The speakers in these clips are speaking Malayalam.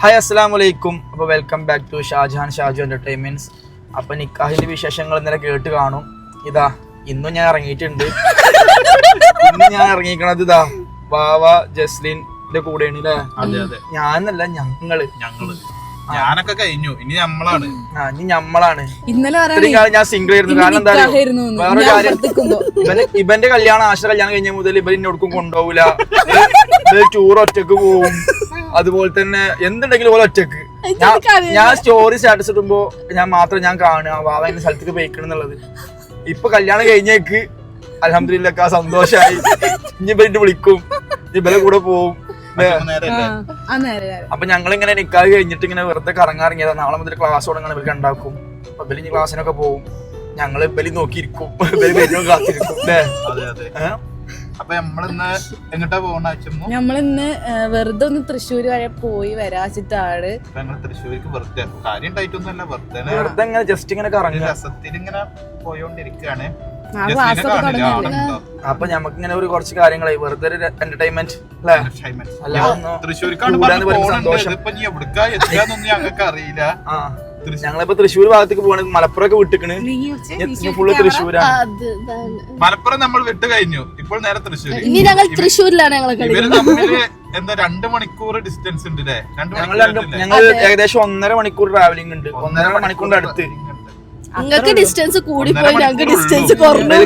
ഹായ് അസ്സാം വലൈക്കും അപ്പോൾ welcome back to Shajahan Shaju entertainments അപ്പോൾ നിക്കാഹിന്റെ വിശേഷങ്ങൾ ഇന്നലെ കേട്ട് കാണും. ഇതാ ഇന്നും ഞാൻ ഇറങ്ങിയിട്ടുണ്ട്. ഇന്ന് ഞാൻ ഇറങ്ങിക്കണത് ഇതാ വാവ ജസ്ലിന്റെ കൂടെയാണ് അല്ലേ അതെ അതെ. ഞാനല്ല ഞങ്ങൾ. ഞങ്ങൾ. ഞാനൊക്കെ കഴിഞ്ഞു. ഇനി നമ്മളാണ് ആ ഇനി നമ്മളാണ് ഇന്നലെ ഇത്രയും കാലം ഞാൻ സിംഗിൾ ആയിരുന്നു. കാരണം എന്താ അറിയോ? ഞാൻ കാര്യം. ഇവന് ഇവന്റെ കല്യാണം ആശ കല്യാണം കഴിഞ്ഞ മുതൽ ഇവർ ഇന്നോടക്കും കൊണ്ടുപോകില്ല ടൂർ ഒറ്റയ്ക്ക് പോവും. അതുപോലെ തന്നെ എന്തുണ്ടെങ്കിലും ഓരോ ഒറ്റയ്ക്ക്. ഞാൻ സ്റ്റോറി സ്റ്റാറ്റസ് ഇടുമ്പോ ഞാൻ മാത്രം ഞാൻ കാണുക വാവ എന്റെ സ്ഥലത്തേക്ക് പോയിക്കണം എന്നുള്ളത്. ഇപ്പൊ കല്യാണം കഴിഞ്ഞേക്ക് അലഹമില്ലക്ക സന്തോഷായി. ഇനി ഇവരിട്ട് വിളിക്കും. ഇനി ഇവരെ കൂടെ പോവും. അപ്പൊ ഞങ്ങൾ ഇങ്ങനെ നിക്കാ കഴിഞ്ഞിട്ട് ഇങ്ങനെ വെറുതെ കറങ്ങാറിങ്ങിയതാ നാളെ മുതൽ ക്ലാസ് തുടങ്ങണം ഇവർക്ക് ഉണ്ടാക്കും അപ്പൊ ഇവർ ഇനി ക്ലാസ്സിനൊക്കെ പോവും. ഞങ്ങൾ ഇവർ നോക്കിയിരിക്കും. ഇവർ കാത്തിരിക്കും. അല്ലേ? അപ്പൊ നമ്മളിന്ന് എങ്ങോട്ടാ പോകണ അച്ഛമ്മ? നമ്മളിന്ന് ആ, വെറുതെ ഒന്ന് തൃശ്ശൂര് വരെ പോയി വരാച്ചിട്ടാണ്. ഞങ്ങൾ തൃശ്ശൂർക്ക് വെറുതെ കാര്യം ഉണ്ടായിട്ടൊന്നുമല്ല വെറുതെ വെറുതെ ഇങ്ങനെ ജസ്റ്റ് ഇങ്ങനെ രസത്തിൽ പോയോണ്ടിരിക്കാണ്. അപ്പൊ നമുക്ക് ഇങ്ങനെ ഒരു കുറച്ച് കാര്യങ്ങളായി. വെറുതെ ഒരു എന്റർടൈൻമെന്റ് തൃശ്ശൂർക്കാണ് സന്തോഷം. അറിയില്ല ആ. ഞങ്ങളിപ്പോ തൃശ്ശൂർ ഭാഗത്തേക്ക് പോകണെങ്കിൽ മലപ്പുറം ഒക്കെ വിട്ടിക്കണ് ഫുള്ള് തൃശ്ശൂരാണ്. മലപ്പുറം നമ്മൾ വിട്ട് കഴിഞ്ഞു. ഇപ്പോൾ നേരെ തൃശ്ശൂർ ഇനി ഞങ്ങൾ തൃശ്ശൂരിലാണ് ഞങ്ങൾ ഇവർ തമ്മിൽ എന്താ രണ്ട് മണിക്കൂർ ഡിസ്റ്റൻസ് ഉണ്ട് അല്ലേ രണ്ട് മണിക്കൂർ ഞങ്ങൾ ഏകദേശം ഒന്നര മണിക്കൂർ ട്രാവലിംഗ് ഉണ്ട്. ഒന്നര മണിക്കൂറിന്റെ അടുത്ത്. ഉണ്ട്. നിങ്ങൾക്ക് ഡിസ്റ്റൻസ് കൂടി പോയി. ഞങ്ങൾക്ക് ഡിസ്റ്റൻസ്. കുറഞ്ഞു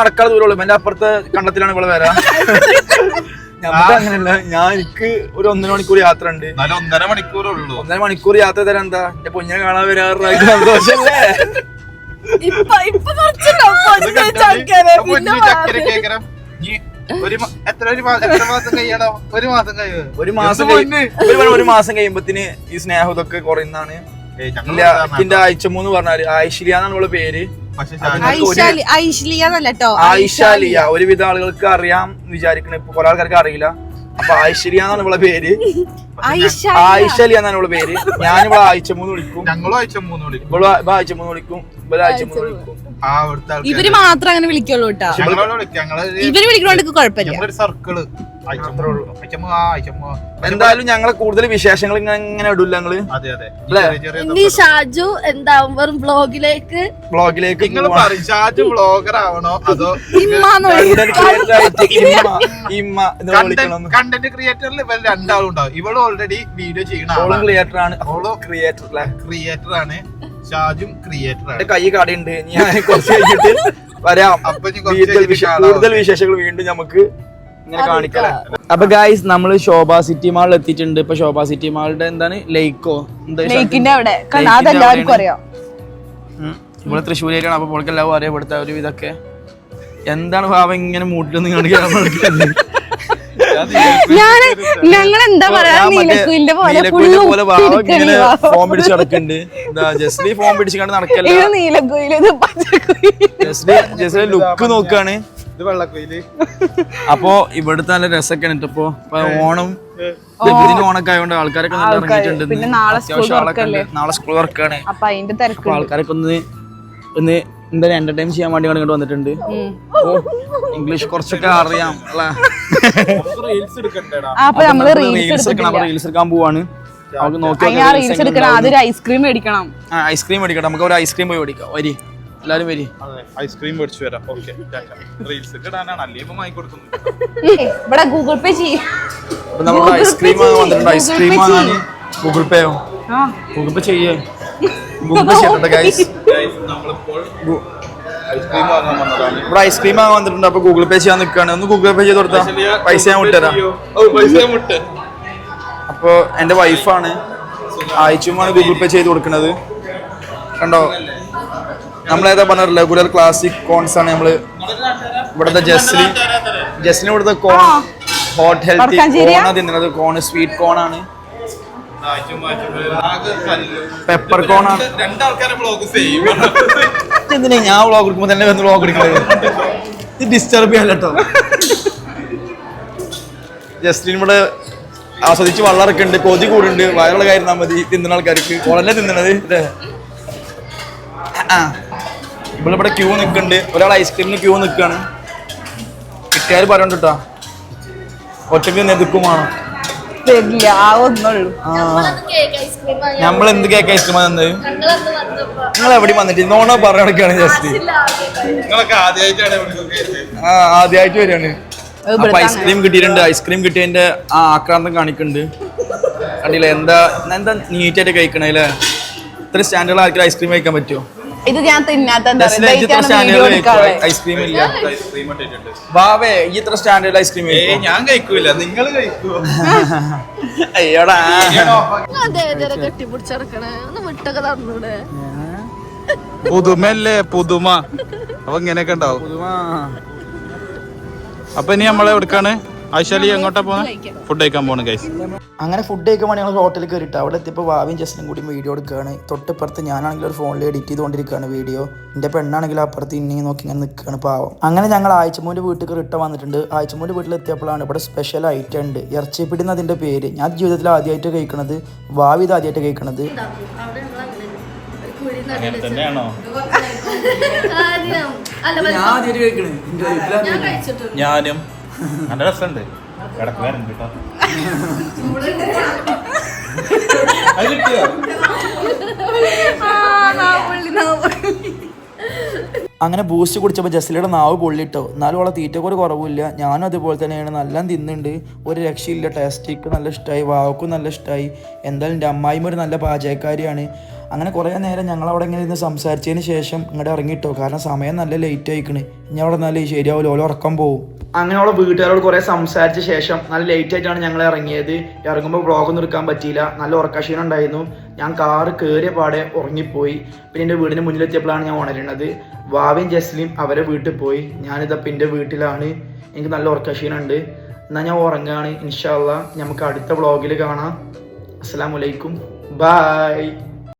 നടക്കാതെ ദൂരമുള്ളൂ. എന്റെ അപ്പുറത്തെ കണ്ടത്തിലാണ് ഇവിടെ വരാം. അങ്ങനെയല്ല. ഞാൻ എനിക്ക് ഒരു ഒന്നര മണിക്കൂർ യാത്ര ഉണ്ട് ഒന്നര മണിക്കൂർ ഉള്ളൂ. ഒന്നര മണിക്കൂർ യാത്ര തരാൻ എന്താ? എന്റെ പൊന്നിനെ കാണാൻ വരാറുള്ള സന്തോഷല്ലേ? ഒരു എത്ര ഒരു മാ- എത്ര മാസം ഒരു കഴിയുമ്പത്തിന് ഈ സ്നേഹം ഇതൊക്കെ കുറയുന്നതാണ്. ഞങ്ങൾ ഇല്ല ഇതാണ് പറഞ്ഞാൽ എന്നാണ് ഇവളെ പേര്. ഐശ്ലിയ ആയിഷാലിയ ഒരുവിധ ആളുകൾക്ക് അറിയാം വിചാരിക്കണ ഇപ്പൊ കുറെ ആൾക്കാർക്ക് അറിയില്ല. അപ്പൊ ഐശ്വര്യ എന്നാണ് ഇവളെ പേര്. ഐശ്വര്യ എന്നാണ് ഇവളെ പേര്. ഞാൻ ഇവിടെ ആഴ്ച മൂന്ന് വിളിക്കും. ഞങ്ങളും ആഴ്ച മൂന്ന് വിളിക്കും. ഇവിടെ ഇവ ആഴ്ച മൂന്ന് വിളിക്കും. ഇവിടെ ആഴ്ച മൂന്ന്. വിളിക്കും. ഇവർ മാത്രം അങ്ങനെ വിളിക്കുള്ളൂ കേട്ടോ. ഇവർ വിളിക്കണോണ്ട് കുഴപ്പമില്ല. സർക്കിൾ എന്തായാലും ഞങ്ങളെ കൂടുതൽ വിശേഷങ്ങൾ ഇങ്ങനെ ഇടൂല ഞങ്ങൾ? ഇനി ഷാജു എന്താവും? വെറും ബ്ലോഗിലേക്ക് ബ്ലോഗിലേക്ക് ഷാജു ബ്ലോഗർ ആവണോ? അതോ കണ്ടന്റ് ക്രിയേറ്ററിൽ ഇവർ രണ്ടാളും ഉണ്ടാവും. ഇവൾ ഓൾറെഡി വീഡിയോ ചെയ്യണം ക്രിയേറ്റർ ആണ്. ക്രിയേറ്റർ ആണ്. ഷാജും ക്രിയേറ്റർ ആണ്. എന്റെ കൈ കടയുണ്ട്. ഞാൻ കുറച്ച് കഴിഞ്ഞിട്ട് വരാം. കൂടുതൽ വിശേഷങ്ങൾ വീണ്ടും നമുക്ക് ഇങ്ങനെ കാണിക്കലേ അപ്പൊ ഗായ്സ് നമ്മൾ ശോഭ സിറ്റി മാളിൽ എത്തിയിട്ടുണ്ട്. ഇപ്പൊ ശോഭ സിറ്റി മാളിന്റെ എന്താണ്? ലേക്കോ എന്താ ലേക്കിന്റെ അവിടെ. അതെല്ലാവർക്കും അറിയാം. ഇവിടെ തൃശ്ശൂരേക്കാണ്. അപ്പൊ പുള്ളിക്ക് എല്ലാവരും അറിയാം ഇവിടുത്തെ ഒരു ഇതൊക്കെ. എന്താണ് ഭാവം ഇങ്ങനെ മൂട്ടിലൊന്നും കാണിക്കാൻ ഞാൻ ഞങ്ങൾ എന്താ പറയാ? നീലക്കുയിലിന്റെ പോലെ ഫോം പിടിച്ച് നടക്കുന്നുണ്ട് എന്താ ജസ്ലി ഫോം പിടിച്ചുകൊണ്ട് നടക്കല്ല. ഇത് നീലക്കുയിൽ ഇത് പച്ചക്കുയിൽ ജസ്ലി ജസ്ലി ലുക്ക് നോക്കാണ്. ഇത് വെള്ളക്കുയിൽ അപ്പൊ ഇവിടുത്തെ നല്ല രസമൊക്കെ ഇപ്പൊ ഇപ്പൊ ഓണം ഓണൊക്കെ ആയതുകൊണ്ട് ആൾക്കാരൊക്കെ നല്ല ഇറങ്ങിയിട്ടുണ്ട് പിന്നെ നാളെ സ്കൂൾ വർക്കാണ് അപ്പൊ അതിന്റെ തിരക്ക് അപ്പൊ ആൾക്കാരൊക്കെ ഒന്ന് ഒന്ന് എന്തായാലും എന്റർടൈൻ ചെയ്യാൻ വേണ്ടി ഇങ്ങോട്ട് വന്നിട്ടുണ്ട്. ഇംഗ്ലീഷ് കുറച്ചൊക്കെ അറിയാം അല്ലേ? റീൽസ് എടുക്കണ്ടേടാ. അപ്പൊ നമ്മൾ റീൽസ് റീൽസ് എടുക്കണം റീൽസ് എടുക്കാൻ പോവാണ്. നമുക്ക് നോക്കി ആദ്യം ഐസ്ക്രീം മേടിക്കണം. ഐസ്ക്രീം നമുക്ക് ഒരു ഐസ്ക്രീം പോയി മേടിക്കാം. വരി. എല്ലാരും വരി. അതെ ഐസ്ക്രീം മേടിച്ചു വരാം. ഓക്കെ റീൽസ് ഇടാനാണ്. വാങ്ങി കൊടുക്കുന്നു. ഇവിടെ ഗൂഗിൾ പേ ചെയ്യും. അപ്പൊ നമ്മൾ ഐസ്ക്രീം വന്നിട്ടുണ്ട്. ഐസ്ക്രീം ഗൂഗിൾ പേയോ ഗൂഗിൾ പേ ചെയ്യേ. ഗൂഗിൾ പേ ചെയ്യട്ടെ ഗൈസ് ഇവിടെ ഐസ്ക്രീം വാങ്ങാൻ വന്നിട്ടുണ്ട്. അപ്പൊ ഗൂഗിൾ പേ ചെയ്യാൻ നിൽക്കുകയാണ്. ഒന്ന് ഗൂഗിൾ പേ ചെയ്ത് കൊടുത്താ? പൈസ ഞാൻ വിട്ടുതരാം അപ്പൊ എന്റെ വൈഫാണ് ആയിച്ചുമാണ് ഗൂഗിൾ പേ ചെയ്ത് കൊടുക്കുന്നത്. കണ്ടോ? നമ്മളേതാ പറഞ്ഞ റെഗുലർ ക്ലാസിക് കോൺസ് ആണ് നമ്മൾ ഇവിടുത്തെ ജസ്ലി ജസ്ലിന് ഇവിടുത്തെ കോൺ ഹോട്ട് ഹെൽത്തി കോൺ കോണാ തിന്നുന്നത്. കോൺ സ്വീറ്റ് കോൺ ആണ്. പെപ്പർ കോൺ രണ്ടാൾക്കാരെ ബ്ലോഗ് സെയിം എന്തിനാ ഞാൻ വ്ളോഗ് എടുക്കുമ്പോ തന്നെ വന്ന് വ്ളോഗ് എടുക്കുന്നത് ഇത് ഡിസ്റ്റർബ് ചെയ്യാൻ കേട്ടോ ജസ്റ്റിൻ ഇവിടെ ആസ്വദിച്ച് വള്ളറക്കുണ്ട് കൊതി കൂടുണ്ട് വയറുള്ള കാര്യം മതി തിന്നുന്ന ആൾക്കാർക്ക്. ഉടനെ തിന്നണത്? ഇതേ ആ ഇവിടെ ഇവിടെ ക്യൂ നിൽക്കുന്നുണ്ട് ഒരാൾ ഐസ്ക്രീമിന് ക്യൂ നിൽക്കുകയാണ് കിട്ടിയാൽ പറയണ്ട കേട്ടോ ഒറ്റയ്ക്ക് നെതുക്കുമാണ് തരില്ല ആ. ഒന്നുള്ളൂ നമ്മൾ എന്ത് കേക്ക് ഐസ്ക്രീം തന്നത്? നിങ്ങൾ എവിടെ വന്നിട്ട് നോണ ജസ്റ്റ്. നിങ്ങളൊക്കെ ആദ്യമായിട്ടാണ് ഇവിടെ ആ ആദ്യമായിട്ട് വരികയാണ്. അപ്പൊ ഐസ്ക്രീം കിട്ടിയിട്ടുണ്ട്. ഐസ്ക്രീം കിട്ടിയതിന്റെ ആ ആക്രാന്തം കാണിക്കുന്നുണ്ട്. കണ്ടില്ല? എന്താ എന്താ നീറ്റായിട്ട് കഴിക്കണേ അല്ലേ ഇത്ര സ്റ്റാൻഡേർഡ് ആർക്കും ഐസ്ക്രീം കഴിക്കാൻ പറ്റുമോ ഇത് ഞാൻ തിന്നാത്ത. ഐസ്ക്രീം ഇല്ല. ഈ ഇത്ര സ്റ്റാൻഡേർഡ് ഐസ്ക്രീം ഞാൻ കഴിക്കൂല. നിങ്ങൾ അയ്യോടാ. പുതുമല്ലേ പുതുമ. അപ്പൊ ഇങ്ങനെയൊക്കെ ഉണ്ടാവും. അപ്പൊ ഇനി നമ്മളെ ആയിശാലി എങ്ങോട്ടാ പോകുന്നത് ഫുഡ് കഴിക്കാൻ. പോകണം ഗൈസ് അങ്ങനെ ഫുഡ് കഴിക്കുമ്പോൾ ഞങ്ങൾ ഹോട്ടലിൽ കയറിയിട്ട്. അവിടെ എത്തിയപ്പോൾ വാവിയും ജസ്റ്റിനും കൂടി വീഡിയോ എടുക്കുകയാണ് തൊട്ടിപ്പുറത്ത് ഞാനാണെങ്കിൽ ഒരു ഫോണിൽ എഡിറ്റ് ചെയ്തുകൊണ്ടിരിക്കുകയാണ് വീഡിയോ എന്റെ പെണ്ണാണെങ്കിൽ അപ്പുറത്ത് ഇനി നോക്കി ഇങ്ങനെ നിൽക്കുകയാണ് പാവം. അങ്ങനെ ഞങ്ങൾ ആഴ്ചമൂന്റെ വീട്ടിൽ റിട്ട വന്നിട്ടുണ്ട്. ആഴ്ചമൂന്റെ വീട്ടിൽ എത്തിയപ്പോഴാണ് ഇവിടെ സ്പെഷ്യൽ ഐറ്റം ഉണ്ട്. ഇറച്ചിപ്പിടി എന്നതിന്റെ പേര്. ഞാൻ ജീവിതത്തിൽ ആദ്യമായിട്ട് കഴിക്കണത് വാവി ഇത് ആദ്യമായിട്ട് കഴിക്കണത്. തന്നെയാണോ? ഞാൻ കഴിച്ചിട്ടുണ്ട് ഞാനും നല്ല രസമുണ്ട്. ഇടയ്ക്ക് വരണ്ട് കേട്ടോ. അത് കിട്ടിയോ? അങ്ങനെ ബൂസ്റ്റ് കുടിച്ചപ്പോൾ ജസ്ലിയുടെ നാവ് പൊള്ളിട്ടോ. എന്നാലും അവളെ തീറ്റക്കൊരു കുറവില്ല ഞാനും അതുപോലെ തന്നെയാണ്. നല്ല തിന്നുണ്ട്. ഒരു രക്ഷയില്ല. ടേസ്റ്റിക്ക് നല്ല ഇഷ്ടമായി വാവക്കും നല്ല ഇഷ്ടമായി എന്തായാലും എന്റെ അമ്മായിമ്മ ഒരു നല്ല പാചകക്കാരിയാണ്. അങ്ങനെ കുറേ നേരം ഞങ്ങൾ അവിടെ ഇങ്ങനെ ഇരുന്ന് സംസാരിച്ചതിന് ശേഷം ഇങ്ങോട്ട് ഇറങ്ങിയിട്ടോ കാരണം സമയം നല്ല ലേറ്റ് ആയിക്കണ്. ഇനി അവിടെ നല്ല ശരിയാവില്ല ഓരോ ഉറക്കം പോകും അങ്ങനെ അവളെ വീട്ടുകാരോട് കുറേ സംസാരിച്ച ശേഷം നല്ല ലേറ്റ് ആയിട്ടാണ് ഞങ്ങൾ ഇറങ്ങിയത്. ഇറങ്ങുമ്പോൾ ബ്ലോഗ് ഒന്നും എടുക്കാൻ പറ്റിയില്ല. നല്ല ഉറക്കക്ഷീണം ഉണ്ടായിരുന്നു. ഞാൻ കാറ് കയറിയ പാടെ ഉറങ്ങിപ്പോയി. പിന്നെ എന്റെ വീടിന് മുന്നിലെത്തിയപ്പോഴാണ് ഞാൻ ഉണരുന്നത്. വാവയും ജസ്ലിയും അവരെ വീട്ടിൽ പോയി. ഞാനിതപ്പം എന്റെ വീട്ടിലാണ്. എനിക്ക് നല്ല ഉറക്കക്ഷീണം ഉണ്ട്. എന്നാൽ ഞാൻ ഉറങ്ങുകയാണ് ഇൻഷാല്ല നമുക്ക് അടുത്ത ബ്ലോഗിൽ കാണാം. അസ്സാം വലൈക്കും ബായ്